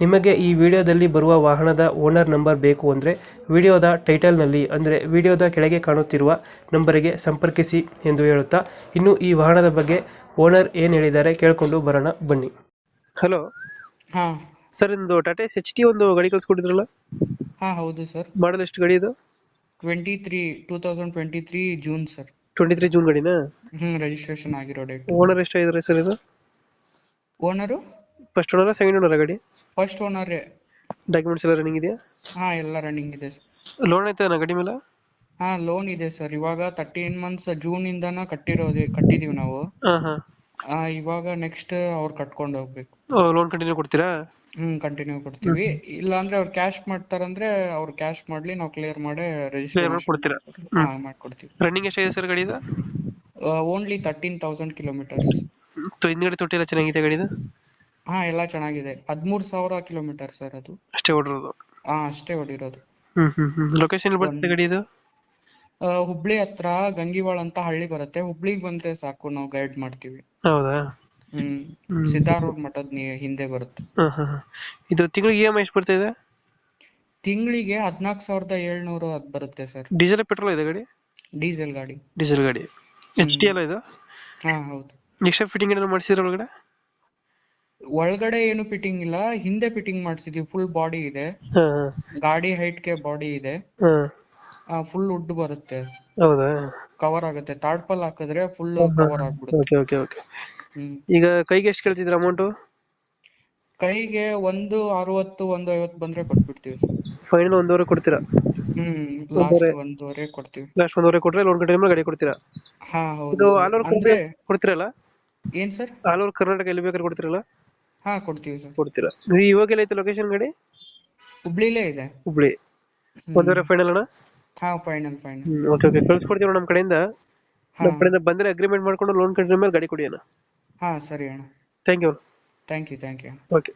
ನಿಮಗೆ ಈ ವಿಡಿಯೋದಲ್ಲಿ ಬರುವ ವಾಹನದ ಓನರ್ ನಂಬರ್ ಬೇಕು ಅಂದರೆ ವಿಡಿಯೋದ ಟೈಟಲ್ನಲ್ಲಿ ಅಂದರೆ ವಿಡಿಯೋದ ಕೆಳಗೆ ಕಾಣುತ್ತಿರುವ ನಂಬರಿಗೆ ಸಂಪರ್ಕಿಸಿ ಎಂದು ಹೇಳುತ್ತಾ ಇನ್ನು ಈ ವಾಹನದ ಬಗ್ಗೆ ಓನರ್ ಏನು ಹೇಳಿದ್ದಾರೆ ಕೇಳಿಕೊಂಡು ಬರೋಣ ಬನ್ನಿ. ಹಲೋ. ಹಾ. ಸರ್ ಇಂದು ಟಾಟಾ ಎಚ್ ಟಿ ಒಂದು ಗಾಡಿ ಕಳಿಸ್ಕೊಟ್ಟಿದ್ರಲ್ಲ? ಹಾ ಹೌದು ಸರ್. ಮಾಡಲ್ ಎಷ್ಟು ಗಾಡಿ ಇದು? Twenty three two thousand twenty three June sir. Twenty three June ಗಾಡಿನಾ? ಹ್ಞೂ ರಿಜಿಸ್ಟ್ರೇಷನ್ ಆಗಿರೋ ಡೇಟ್ ಓನರ್ ಎಷ್ಟಾಗಿದ್ದಾರೆ ಸರ್ ಇದು? Owner first owner second owner ಗಾಡಿ ಫಸ್ಟ್ ಓನರ್ ಡಾಕ್ಯುಮೆಂಟ್ಸ್ ಎಲ್ಲ ರನ್ನಿಂಗ್ ಇದೆಯಾ? ಹಾ ಎಲ್ಲ ರನ್ನಿಂಗ್ ಇದೆ ಸರ್ ಲೋನ್ ಐತೆ ನಾ ಗಾಡಿ ಮೇಲೆ? ಹಾ ಲೋನ್ ಇದೆ ಸರ್ ಇವಾಗ ತರ್ಟೀನ್ ಮಂತ್ಸ್ ಜೂನ್ ಇಂದನ ಕಟ್ಟಿರೋದು ಕಟ್ಟಿದೀವಿ ನಾವು. ಹಾ ಹಾಂ. ಆ, ಇವಾಗ ನೆಕ್ಸ್ಟ್ ಅವ್ರು ಕಟ್ಕೊಂಡು ಹೋಗ್ಬೇಕು. ಲೋನ್ ಕಂಟಿನ್ಯೂ ಕೊಡ್ತೀರಾ? ಹ್ಮ್ ಕಂಟಿನ್ಯೂ ಕೊಡ್ತೀವಿ. ಇಲ್ಲ ಅಂದ್ರೆ ಅವ್ರು ಕ್ಯಾಶ್ ಮಾಡ್ತಾರಂದ್ರೆ ಅವ್ರು ಕ್ಯಾಶ್ ಮಾಡ್ಲಿ ನಾವು ಕ್ಲಿಯರ್ ಮಾಡಿ ರಿಜಿಸ್ಟ್ರೇಷನ್ ಮಾಡಿ ಕೊಡ್ತೀರಾ? ಹಾ ಮಾಡ್ಕೊಡ್ತೀವಿ. ರನ್ನಿಂಗ್ ಎಷ್ಟಾಗಿದೆ ಸರ್ ಗಾಡಿದು? ಓನ್ಲಿ ತರ್ಟೀನ್ ತೌಸಂಡ್ ಕಿಲೋಮೀಟರ್ಸ್ ಹಿಂದ್ಗಡೆ ತೊಟ್ಟಿಲ್ಲ ಚೆನ್ನಾಗಿದೆ ಚೆನ್ನಾಗಿದೆ ಗಾಡಿದು? ಹಾ ಎಲ್ಲ ಚೆನ್ನಾಗಿದೆ. ಹದಿಮೂರು ಸಾವಿರ ಕಿಲೋಮೀಟರ್ ಸರ್ ಅದು. ಅಷ್ಟೇ ಹೊಡಿರೋದು ಹಾ ಅಷ್ಟೇ ಹೊಡಿರೋದು ಹ್ಮ್ ಹ್ಮ್ ಹ್ಮ್. ಲೊಕೇಶನ್ ಬರ್ತದೆ ಗಾಡಿ ಇದು ಆ, ಹುಬ್ಳಿ ಹತ್ರ ಗಂಗಿವಾಳ ಅಂತ ಹಳ್ಳಿ ಬರುತ್ತೆ. ಹುಬ್ಳಿಗ್ ಬಂದ್ರೆ ಸಾಕು ನಾವು ಗೈಡ್ ಮಾಡ್ತೀವಿ. ಹೌದಾ? ಹ್ಮ್ ಹ್ಮ್. ಸಿದ್ದಾರೂಢ ಮಠದ ನೀ ಹಿಂದೆ ಬರುತ್ತೆ. ಹಾ ಹಾ ಹಾ. ಇದು ತಿಂಗಳಿಗೆ ಇ ಎಂ ಐ ಎಷ್ಟು ಬರ್ತಾ ಇದೆ? ತಿಂಗಳಿಗೆ ಹದ್ನಾಲ್ಕು ಸಾವಿರದ ಏಳ್ನೂರು ಅದ್ ಬರುತ್ತೆ ಸರ್ ಡೀಸೆಲ್ ಪೆಟ್ರೋಲ್ ಇದೆ ಗಾಡಿ? ಡೀಸೆಲ್ ಗಾಡಿ. ಡೀಸೆಲ್ ಗಾಡಿ. ಎಚ್ ಟಿ ಎಲ್ಲ ಇದು? ಹಾ ಹೌದು. ನೆಕ್ಸ್ಟ್ ಫಿಟ್ಟಿಂಗ್ ಏನಾದ್ರು ಮಾಡಿಸಿದ್ರೆ ಒಳಗಡೆ? ಒಳಗಡೆ ಏನು ಫಿಟ್ಟಿಂಗ್ ಇಲ್ಲ ಹಿಂದೆ ಫಿಟ್ಟಿಂಗ್ ಮಾಡ್ಸಿದೀವಿ ಫುಲ್ ಬಾಡಿ ಇದೆ. ಗಾಡಿ ಹೈಟ್ಗೆ ಬಾಡಿ ಇದೆ. ಫುಲ್ ಉಡ್ ಬರುತ್ತೆ. ಹೌದಾ? ಕವರ್ ಆಗುತ್ತೆ. ತಾಡ್ಪಲ್ ಹಾಕಿದ್ರೆ ಫುಲ್ ಕವರ್ ಆಗ್ಬಿಡುತ್ತೆ. ಓಕೆ ಓಕೆ ಓಕೆ ಈಗ ಕೈಗೆ ಎಷ್ಟು ಕೇಳ್ತಿದ್ರ ಅಮೌಂಟ್ ಕೈಗೆ ಒಂದು ಅರವತ್ತು ಒಂದು ಐವತ್ತು ಬಂದ್ರೆ ಕೊಟ್ಬಿಡ್ತೀವಿ. ಫೈನಲ್ ಒಂದೂವರೆ ಕೊಡ್ತೀರಾ? ಹ್ಮ್ ಒಂದೂವರೆ. ಕೊಡ್ತೀವಿ. ಲಾಸ್ಟ್ ಒಂದೂವರೆ ಕೊಟ್ರೆ ಲೋನ್ ಕಟ್ಟಿದ ಮೇಲೆ ಗಾಡಿ ಕೊಡ್ತೀರಾ? ಹಾ ಇದು ಹೌದು ಆಲ್ sir. ಓವರ್ ಅಂದ್ರೆ ಕೊಡ್ತೀರಲ್ಲ? ಏನ್ ಸರ್? ಆಲ್ ಓವರ್ ಕರ್ನಾಟಕ ಎಲ್ಲಿ ಬೇಕಾದ್ರೆ ಕೊಡ್ತೀರಲ್ಲ? ಹಾ ಕೊಡ್ತೀವಿ ಸರ್. ಕೊಡ್ತೀರಾ? ಇದು ಇವಾಗ ಎಲ್ಲ ಐತೆ ಲೊಕೇಶನ್ ಗಾಡಿ? ಹುಬ್ಳಿಲೇ ಇದೆ. ಹುಬ್ಳಿ. ಒಂದೂವರೆ ಫೈನಲ್ ಅಣ್ಣ? ಹಾ ಫೈನಲ್ ಫೈನಲ್ ಓಕೆ ಓಕೆ ಕಳ್ಸ್ಕೊಡ್ತೀವಿ ನಮ್ಮ ಕಡೆಯಿಂದ. ನಮ್ಮ ಕಡೆಯಿಂದ ಬಂದ್ರೆ ಅಗ್ರಿಮೆಂಟ್ ಮಾಡ್ಕೊಂಡು ಲೋನ್ ಕಟ್ಟಿದ ಮೇಲೆ ಗಾಡಿ ಕೊಡಿ ಅಣ್ಣ. ಹಾ ಸರಿ ಅಣ್ಣ. Thank you thank you thank you okay